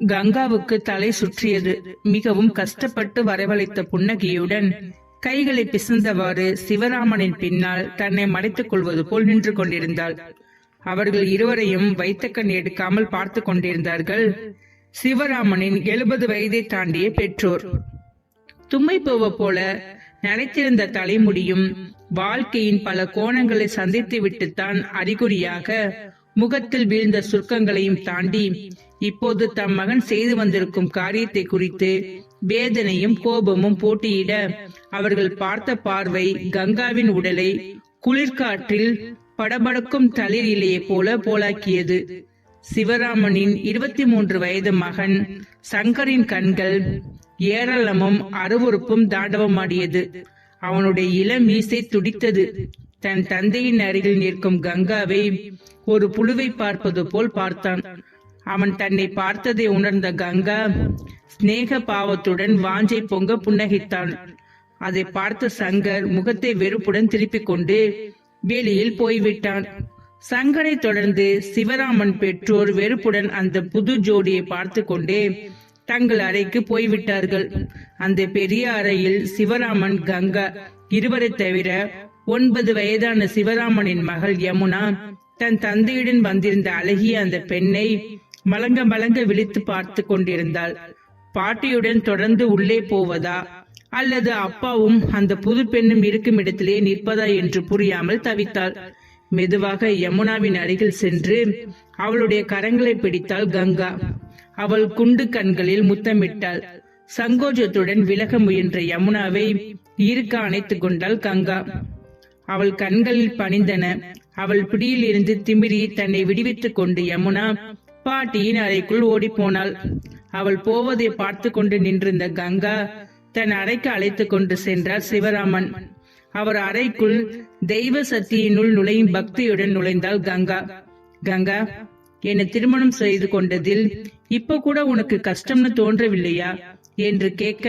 கங்காவுக்கு தலை சுற்றியது. மிகவும் கஷ்டப்பட்டு வரவழைத்த புன்னகையுடன் கைகளை பிசைந்தவாறு சிவராமனின் பின்னால் தன்னை மறைத்துக் கொள்வது போல் நின்று கொண்டிருந்தாள். அவர்கள் இருவரையும் வைத்த கண் எடுக்காமல் பார்த்து கொண்டிருந்தார்கள். சிவராமனின் எழுபது வயதை தாண்டிய பெற்றோர். தும்மை போவ போல நரைத்திருந்த தலைமுடியும் வாழ்க்கையின் பல கோணங்களை சந்தித்து விட்டுத்தான் அறிகுறியாக முகத்தில் வீழ்ந்த சுருக்கங்களையும் தாண்டி இப்போது தம் மகன் செய்து வந்திருக்கும் காரியத்தை குறித்து வேதனையும் கோபமும் போட்டியிட அவர்கள் பார்த்த பார்வை கங்காவின் உடலை குளிர்காற்றில் படபடக்கும் தளிர் இலையை போல போலாக்கியது. சிவராமனின் இருபத்தி மூன்று வயது மகன் சங்கரின் கண்கள் ஏராளமும் அருவருப்பும் தாண்டவமாடியது. அவனுடைய இளம் மீசை துடித்தது. தன் தந்தையின் அருகில் நிற்கும் கங்காவை ஒரு புழுவை பார்ப்பது போல் பார்த்தான். அவன் தன்னை பார்த்ததை உணர்ந்த கங்கா சிநேக பாவத்துடன் வாஞ்சை பொங்க புன்னகைத்தான். அதை பார்த்த சங்கர் முகத்தை வெறுப்புடன் திருப்பிக் கொண்டு வெளியில் போய்விட்டான். சங்கரை தொடர்ந்து சிவராமன் பெற்றோர் வெறுப்புடன் அந்த புது ஜோடியை பார்த்து கொண்டே தங்கள் அறைக்கு போய்விட்டார்கள். அந்த பெரிய அறையில் சிவராமன் கங்கா இருவரை தவிர ஒன்பது வயதான சிவராமனின் மகள் யமுனா தன் தந்தையுடன் வந்திருந்த அழகிய அந்த பெண்ணை மலங்க மலங்க விழித்து பார்த்து கொண்டிருந்தாள். பாட்டியுடன் தொடர்ந்து உள்ளே போவதா? அல்லது அப்பாவும் அந்த புது பெண்ணும் இருக்கும் இடத்திலே நிற்பதா என்று புரியாமல் தவித்தாள். மெதுவாக யமுனாவின் அருகில் சென்று அவளுடைய கரங்களை பிடித்தாள் கங்கா. அவள் குண்டு கண்களில் முத்தமிட்டாள். சங்கோஜத்துடன் விலக முயன்ற யமுனாவை இருக்க அணைத்துக் கொண்டாள் கங்கா. அவள் கண்களில் பணிந்தன. அவள் பிடியில் இருந்து திமிரி தன்னை விடுவித்துக் கொண்டு யமுனா பாட்டியின் அறைக்குள் ஓடிப்போனாள். அவள் போவதை பார்த்து கொண்டு நின்றிருந்த கங்கா தன் அறைக்கு அழைத்துக் கொண்டு சென்றார் சிவராமன். அவர் அறைக்குள் தெய்வ சக்தியினுள் நுழையும் பக்தியுடன் நுழைந்தாள் கங்கா. கங்கா என்னை திருமணம் செய்து கொண்டதில் இப்ப கூட உனக்கு கஷ்டம்னு தோன்றவில்லையா? என்று கேட்க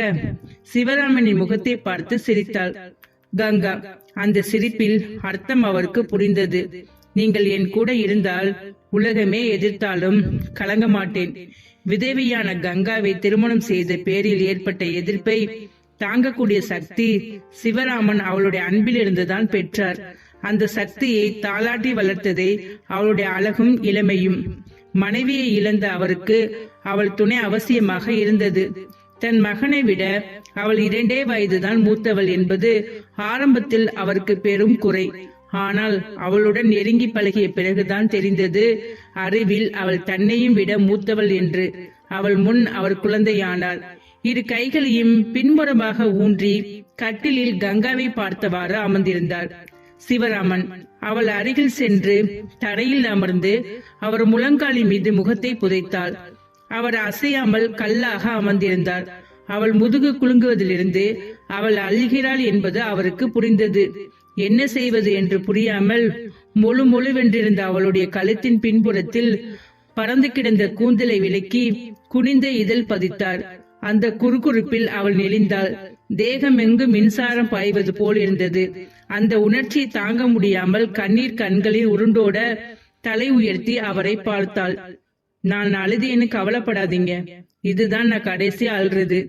சிவராமனின் முகத்தை பார்த்து சிரித்தாள். கங்கா அந்த சிரிப்பில் அர்த்தம் அவருக்கு புரிந்தது. நீங்கள் என் கூட இருந்தால் உலகமே எதிர்த்தாலும் கலங்க மாட்டேன் விதவியான கங்காவை திருமணம் செய்த பேரில் ஏற்பட்ட எதிர்ப்பை தாங்கக்கூடிய சக்தி சிவராமன் அவளுடைய அன்பிலிருந்துதான் பெற்றார். அந்த சக்தியை தாளாட்டி வளர்த்ததே அவளுடைய அழகும் இளமையும். மனைவியை இழந்த அவருக்கு அவள் துணை அவசியமாக இருந்தது. தன் மகனை விட அவள் இரண்டே வயதுதான் மூத்தவள் என்பது ஆரம்பத்தில் அவருக்கு பெரும் குறை. ஆனால் அவளுடன் நெருங்கி பழகிய பிறகுதான் தெரிந்தது அறிவில் அவள் தன்னையும் விட மூத்தவள் என்று. அவள் முன் அவர் குழந்தையானாள். இரு கைகளையும் பின்புறமாக ஊன்றி கட்டிலில் கங்காவை பார்த்தவாறு அமர்ந்திருந்தாள். சிவராமன் அவள் அருகில் சென்று தரையில் அமர்ந்து அவர் முழங்காலின் மீது முகத்தை புதைத்தாள். அவர் அசையாமல் கல்லாக அமர்ந்திருந்தார். அவள் முதுகு குலுங்குவதிலிருந்து அவள் அழுகிறாள் என்பது அவருக்கு புரிந்தது. என்ன செய்வது என்று புரியாமல் மொழுமொழு வென்றிருந்த அவளுடைய கழுத்தின் பின்புறத்தில் பறந்து கிடந்த கூந்தலை விலக்கி குனிந்த இதழ் பதித்தார். அந்த குறுகுறுப்பில் அவள் நெளிந்தாள். தேகம் எங்கு மின்சாரம் பாய்வது போல் இருந்தது. அந்த உணர்ச்சியை தாங்க முடியாமல் கண்ணீர் கண்களில் உருண்டோட தலை உயர்த்தி அவரை பார்த்தாள். நான் அழுதேன்னு கவலைப்படாதீங்க. இதுதான் நான் கடைசி அழுறது.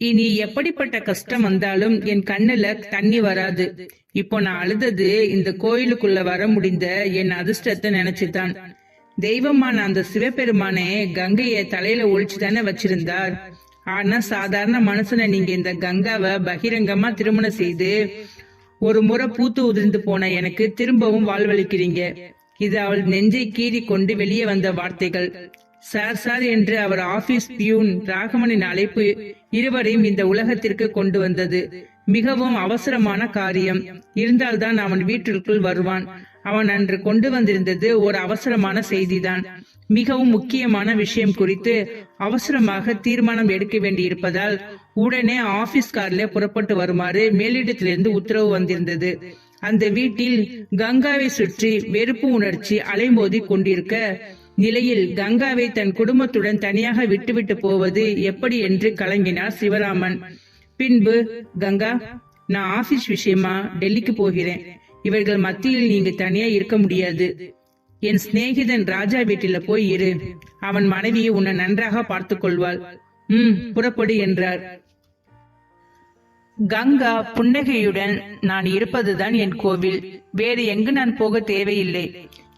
இனி எப்படிப்பட்ட கஷ்டம் வந்தாலும் என் கண்ணுல தண்ணி வராது. இப்போ நான் அழுதது இந்த கோயிலுக்குள்ள வர முடிந்த என் அதிர்ஷ்டத்தை நினைச்சுதான். தெய்வமான அந்த சிவபெருமானே கங்கைய தலையில ஒழிச்சு தானே வச்சிருந்தார். ஆனா சாதாரண மனுஷனை நீங்க இந்த கங்காவை பகிரங்கமா திருமணம் செய்து ஒரு முறை பூத்து உதிர்ந்து போன எனக்கு திரும்பவும் வாழ்வளிக்கிறீங்க. இது அவள் நெஞ்சை கீறி கொண்டு வெளியே வந்த வார்த்தைகள். சார் சார் என்று அவர் ஆபீஸ் பியூன் ராகவனின் அழைப்பு இருவரையும் இந்த உலகத்திற்கு கொண்டு வந்தது. மிகவும் அவசரமான காரியம். இருந்தால்தான் அவன் வீட்டிற்குள் வருவான். அவன் அன்று கொண்டு வந்திருந்தது ஒரு அவசரமான செய்திதான். மிகவும் முக்கியமான விஷயம் குறித்து அவசரமாக தீர்மானம் எடுக்க வேண்டியிருப்பதால் உடனே ஆபீஸ் கார்ல புறப்பட்டு வருமாறு மேலிடத்திலிருந்து உத்தரவு வந்திருந்தது. அந்த வீட்டில் கங்காவை சுற்றி வெறுப்பு உணர்ச்சி அலைமோதி கொண்டிருக்க நிலையில் கங்காவை தன் குடும்பத்துடன் தனியாக விட்டுவிட்டு போவது எப்படி என்று கலங்கினார் சிவராமன். பின்பு கங்கா நான் ஆபீஸ் விஷயமா டெல்லிக்கு போகிறேன். இவர்கள் மத்தியில் நீங்க தனியா இருக்க முடியாது. என் சிநேகிதன் ராஜா வீட்டில போய் இரு. அவன் மனைவியை உன்னை நன்றாக பார்த்து கொள்வாள் உம் புறப்படு என்றார். கங்கா புன்னகையுடன் நான் இருப்பதுதான் என் கோவில். வேறு எங்கு நான் போக தேவையில்லை.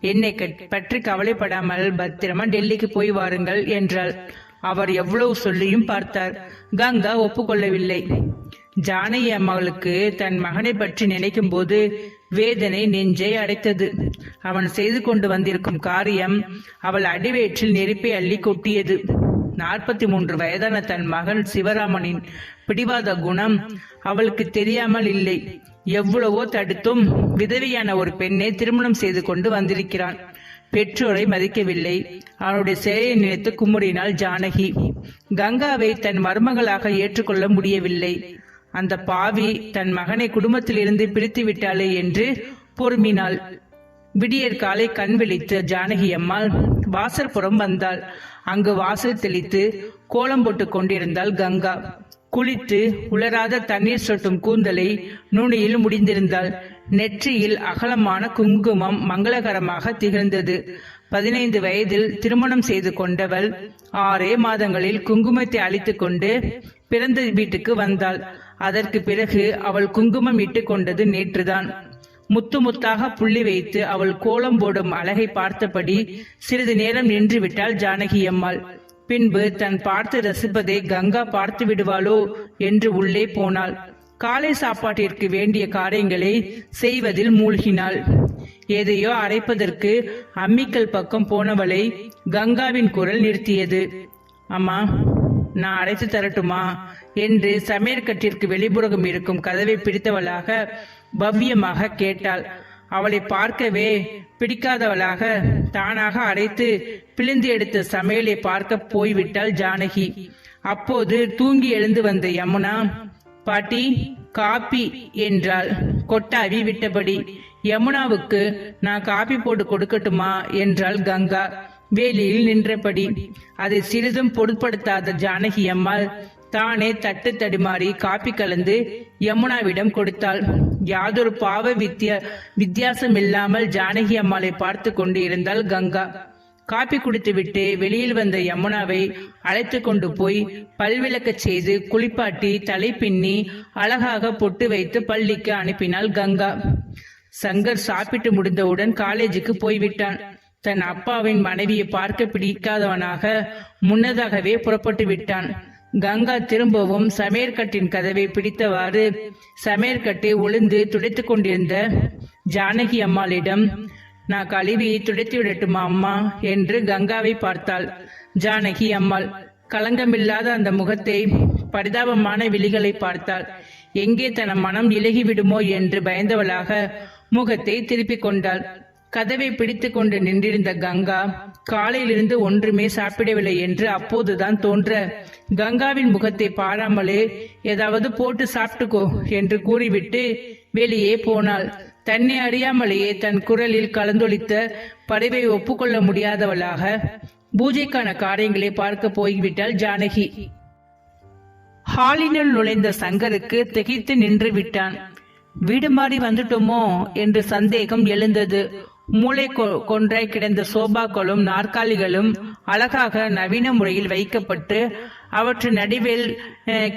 என்னை பற்றி கவலைப்படாமல் பத்திரமா டெல்லிக்கு போய் வாருங்கள் என்றாள். அவர் எவ்வளவு சொல்லியும் பார்த்தார். கங்கா ஒப்புக்கொள்ளவில்லை. ஜானகி அம்மாளுக்கு தன் மகனை பற்றி நினைக்கும் போது வேதனை நெஞ்சை அடைத்தது. அவன் செய்து கொண்டு வந்திருக்கும் காரியம் அவள் அடிவயிற்றில் நெருப்பை அள்ளி கொட்டியது. நாற்பத்தி மூன்று வயதான தன் மகள் சிவராமனின் பிடிவாத குணம் அவளுக்கு தெரியாமல் இல்லை. எவ்வளவோ தடுத்தும் விதவியான ஒரு பெண்ணை திருமணம் செய்து கொண்டு வந்திருக்கிறான். பெற்றோரை மதிக்கவில்லை. அவனுடைய செயலை நினைத்து குமுறினாள் ஜானகி. கங்காவை தன் மருமகளாக ஏற்றுக்கொள்ள முடியவில்லை. அந்த பாவி தன் மகனை குடும்பத்திலிருந்து பிரித்து விட்டாளே என்று பொறுமினாள். விடியற் காலை கண் விழித்த ஜானகி அம்மாள் வாசற்புறம் வந்தாள். அங்கு வாசல் தெளித்து கோலம் போட்டுக் கொண்டிருந்தாள் கங்கா. குளித்து உலராத தண்ணீர் சொட்டும் கூந்தலை நுனியில் முடிந்திருந்தாள். நெற்றியில் அகலமான குங்குமம் மங்களகரமாக திகழ்ந்தது. பதினைந்து வயதில் திருமணம் செய்து கொண்டவள் ஆறே மாதங்களில் குங்குமத்தை அழித்து கொண்டு பிறந்த வீட்டுக்கு வந்தாள். அதற்கு பிறகு அவள் குங்குமம் இட்டுக் கொண்டது நேற்றுதான். முத்து முத்தாக புள்ளி வைத்து அவள் கோலம் போடும் அழகை பார்த்தபடி சிறிது நேரம் நின்று விட்டாள் ஜானகி அம்மாள். பின்பு தன் பார்த்து ரசிப்பதை கங்கா பார்த்து விடுவாளோ என்று உள்ளே போனாள். காலை சாப்பாட்டிற்கு வேண்டிய காரியங்களை செய்வதில் மூழ்கினாள். எதையோ அரைப்பதற்கு அம்மிக்கல் பக்கம் போனவளை கங்காவின் குரல் நிறுத்தியது. அம்மா நான் அடைத்து தரட்டுமா? என்று சமையற்கட்டிற்கு வெளிப்புறம் இருக்கும் கதவை பிடித்தவளாக பவ்யமாக கேட்டாள். அவளை பார்க்கவே பிடிக்காதவளாக தானாக அடைத்து பிழிந்து எடுத்த சமையலை பார்க்க போய்விட்டாள் ஜானகி. அப்போது தூங்கி எழுந்து வந்த யமுனா பாட்டி காப்பி என்றாள். கொட்டாவி விட்டபடி யமுனாவுக்கு நான் காப்பி போட்டு கொடுக்கட்டுமா? என்றாள் கங்கா. வேலியில் நின்றபடி அதை சிறிதும் பொருட்படுத்தாத ஜானகி அம்மாள் தானே தட்டு தடுமாறி காப்பி கலந்து யமுனாவிடம் கொடுத்தாள். யாதொரு பாவ வித்தியா வித்தியாசம் இல்லாமல் ஜானகி அம்மாளை பார்த்து கொண்டு இருந்தாள் கங்கா. காப்பி குடித்துவிட்டு வெளியில் வந்த யமுனாவை அழைத்து கொண்டு போய் பல்விளக்கச் செய்து குளிப்பாட்டி தலை பின்னி அழகாக பொட்டு வைத்து பள்ளிக்கு அனுப்பினாள் கங்கா. சங்கர் சாப்பிட்டு முடிந்தவுடன் காலேஜுக்கு போய்விட்டான். தன் அப்பாவின் மனைவியை பார்க்க பிடிக்காதவனாக முன்னதாகவே புறப்பட்டு விட்டான். கங்கா திரும்பவும் சமையற்கட்டின் கதவை பிடித்தவாறு சமையற்கட்டை ஒளிந்து துடைத்துக் கொண்டிருந்த ஜானகி அம்மாளிடம் நான் கழுவி துடைத்து விடட்டுமா அம்மா? என்று கங்காவை பார்த்தாள். ஜானகி அம்மாள் களங்கமில்லாத அந்த முகத்தை பரிதாபமான விழிகளை பார்த்தாள். எங்கே தன மனம் இலகி விடுமோ என்று பயந்தவளாக முகத்தை திருப்பிக் கொண்டாள். கதவை பிடித்து கொண்டு நின்றிருந்த கங்கா காலையிலிருந்து ஒன்றுமே சாப்பிடவில்லை என்று அப்போதுதான் தோன்ற கங்காவின் முகத்தை பாராமலே ஏதாவது போட்டு சாப்பிட்டுக்கோ என்று கூறிவிட்டு வெளியே போனாள். தன்னை அறியாமலேயே தன் குரலில் கலந்தொழித்த படைவை ஒப்புக்கொள்ள முடியாதவளாக பூஜைக்கான காரியங்களை பார்க்க போய்விட்டாள் ஜானகி. ஹாலினுள் நுழைந்த சங்கருக்கு திகைத்து நின்று விட்டான். வீடு மாறி வந்துட்டோமோ? என்று சந்தேகம் எழுந்தது. மூளை கொன்றை கொன்றாய் கிடந்த சோபாக்களும் நாற்காலிகளும் அழகாக நவீன முறையில் வைக்கப்பட்டு அவற்றின் நடுவில்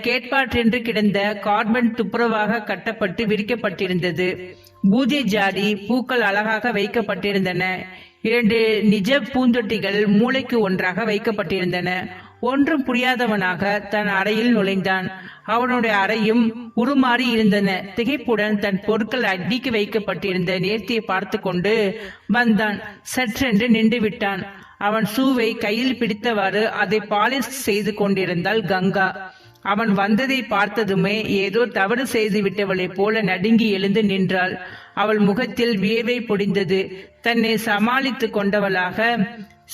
கேட்பாற்றென்று கிடந்த கார்பன் துப்புரவாக கட்டப்பட்டு விரிக்கப்பட்டிருந்தது. பூஜை ஜாடி பூக்கள் அழகாக வைக்கப்பட்டிருந்தன. இரண்டு நிஜ பூந்தொட்டிகள் மூளைக்கு ஒன்றாக வைக்கப்பட்டிருந்தன. ஒன்றும் புரியாதவனாக தன் அறையில் நுழைந்தான். அவனுடைய அறையும் உருமாறி இருந்தன. திகைப்புடன் தன் பொருட்கள் அடுக்கி வைக்கப்பட்டிருந்த நேர்த்தியை பார்த்து கொண்டு வந்தான். சற்றென்று நின்று விட்டான் அவன் ஷூவை கையில் பிடித்தவாறு அதை பாலிஷ் செய்து கொண்டிருந்தாள் கங்கா. அவன் வந்ததை பார்த்ததுமே ஏதோ தவறு செய்து விட்டவளைப் போல நடுங்கி எழுந்து நின்றாள். அவள் முகத்தில் வியவை பொடிந்தது. தன்னை சமாளித்துக் கொண்டவளாக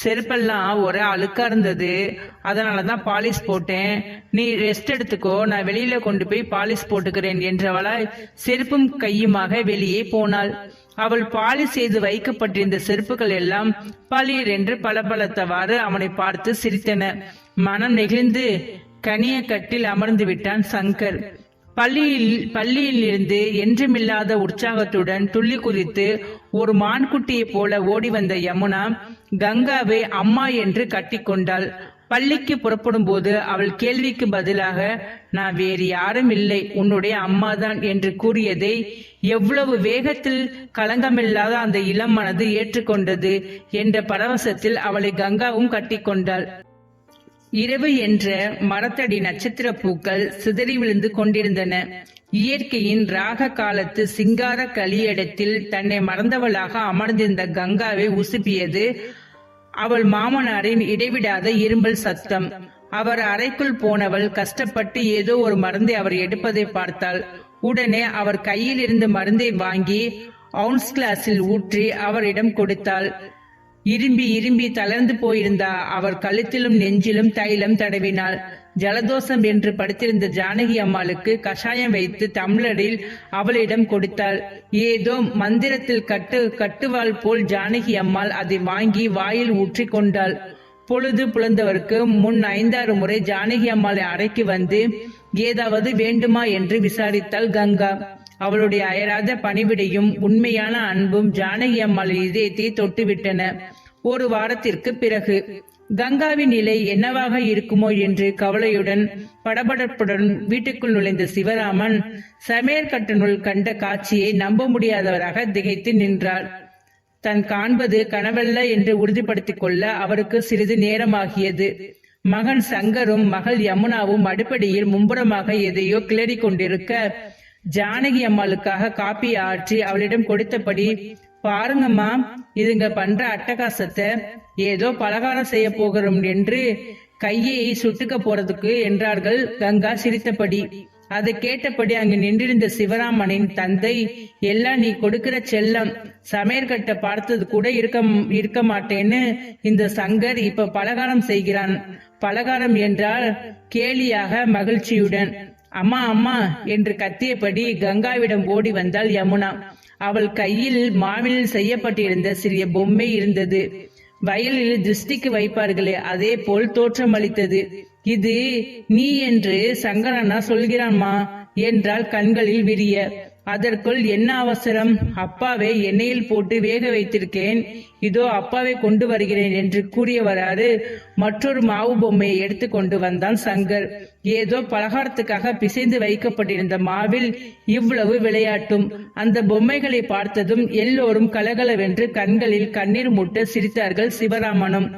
செருப்பெல்லாம் ஒரே அழுக்கா இருந்தது. அதனாலதான் பாலிஷ் போட்டேன். நீ ரெஸ்ட் எடுத்துக்கோ. நான் வெளியில கொண்டு போய் பாலிஷ் போட்டுக்கிறேன் என்றவளாய் செருப்பும் கையுமாக வெளியே போனாள். அவள் பாலிஷ் செய்து வைக்கப்பட்டிருந்த செருப்புகள் எல்லாம் பளிர் என்று பளபளத்தவாறு அவனை பார்த்து சிரித்தன. மனம் நெகிழ்ந்து கனிய கட்டில் அமர்ந்து விட்டான் சங்கர். பள்ளியில் பள்ளியில் இருந்து என்றுமில்லாத உற்சாகத்துடன் துள்ளி குதித்து ஒரு மான்குட்டியைப் போல ஓடி வந்த யமுனா கங்காவை அம்மா என்று கட்டிக்கொண்டாள். பள்ளிக்கு புறப்படும் போது அவள் கேள்விக்கு பதிலாக நான் வேறு யாரும் இல்லை உன்னுடைய அம்மாதான் என்று கூறியதை எவ்வளவு வேகத்தில் களங்கமில்லாத அந்த இளம் மனது ஏற்றுக்கொண்டது என்ற பரவசத்தில் அவளை கங்காவும் கட்டிக்கொண்டாள். இரவு என்ற மரத்தடி நட்சத்திர பூக்கள் சிதறி விழுந்து கொண்டிருந்தன. இயற்கையின் ராக காலத்து சிங்கார கலியிடத்தில் தன்னை மறந்தவளாக அமர்ந்திருந்த கங்காவை உசுப்பியது அவள் மாமனாரின் இடைவிடாத இரும்பல் சத்தம். அவர் அறைக்குள் போனவள் கஷ்டப்பட்டு ஏதோ ஒரு மருந்தை அவர் எடுப்பதை பார்த்தாள். உடனே அவர் கையில் இருந்து மருந்தை வாங்கி அவுன்ஸ் கிளாஸில் ஊற்றி அவரிடம் கொடுத்தாள். இரும்பி இரும்பி தளர்ந்து போயிருந்தா அவர் கழுத்திலும் நெஞ்சிலும் தைலம் தடவினாள் ஜலதோஷம் என்று படுத்திருந்த ஜானகி அம்மாளுக்கு கஷாயம் வைத்து தமிழரில் அவளிடம் கொடுத்தாள். ஏதோ மந்திரத்தில் கட்டு கட்டுவாள் போல் ஜானகி அம்மாள் அதை வாங்கி வாயில் ஊற்றி கொண்டாள். பொழுது புலந்தவருக்கு முன் ஐந்தாறு முறை ஜானகி அம்மாளை அறைக்கு வந்து ஏதாவது வேண்டுமா என்று விசாரித்தாள் கங்கா. அவளுடைய அயராத பணிவிடையும் உண்மையான அன்பும் ஜானகி அம்மாள் இதயத்தை தொட்டுவிட்டன. ஒரு வாரத்திற்கு பிறகு கங்காவின் நிலை என்னவாக இருக்குமோ என்று கவலையுடன் படபடப்புடன் வீட்டுக்குள் நுழைந்த சிவராமன் சமையல் கட்டனுள் கண்ட காட்சியை நம்ப முடியாதவராக திகைத்து நின்றார் தன் காண்பது கனவல்ல என்று உறுதிப்படுத்திக் கொள்ள அவருக்கு சிறிது நேரமாகியது. மகன் சங்கரும் மகள் யமுனாவும் அடுப்படியில் மும்புறமாக எதையோ கிளறி கொண்டிருக்க ஜானகி அம்மாளுக்காக காப்பி ஆற்றி அவளிடம் கொடுத்தபடி பாருங்கம்மா இதுங்க பண்ற அட்டகாசத்தை ஏதோ பலகாரம் செய்ய போகிறோம் என்று கையை சுட்டுக்க போறதுக்கு என்றார்கள் கங்கா சிரித்தபடி. அதை கேட்டபடி அங்கு நின்றிருந்த சிவராமனின் தந்தை எல்லாம் நீ கொடுக்கிற செல்லம் சமையற்கட்ட பார்த்தது கூட இருக்க இருக்க மாட்டேன்னு இந்த சங்கர் இப்ப பலகாரம் செய்கிறான். பலகாரம் என்றால் கேலியாக மகிழ்ச்சியுடன் அம்மா அம்மா என்று கத்தியபடி கங்காவிடம் ஓடி வந்தாள் யமுனா. அவள் கையில் மாவிலில் செய்யப்பட்டிருந்த சிறிய பொம்மை இருந்தது. வயலில் திருஷ்டிக்கு வைப்பார்களே அதே போல் தோற்றமளித்தது. இது நீ என்று சங்கரண்ணா சொல்கிறான்மா என்றால் கண்களில் விரிய. அதற்குள் என்ன அவசரம்? அப்பாவை எண்ணெயில் போட்டு வேக வைத்திருக்கேன். இதோ அப்பாவை கொண்டு வருகிறேன் என்று கூறியவராறு மற்றொரு மாவு பொம்மையை எடுத்து கொண்டு வந்தான் சங்கர். ஏதோ பலகாரத்துக்காக பிசைந்து வைக்கப்பட்டிருந்த மாவில் இவ்வளவு விளையாட்டும். அந்த பொம்மைகளை பார்த்ததும் எல்லோரும் கலகலவென்று கண்களில் கண்ணீர் முட்ட சிரித்தார்கள் சிவராமனும்.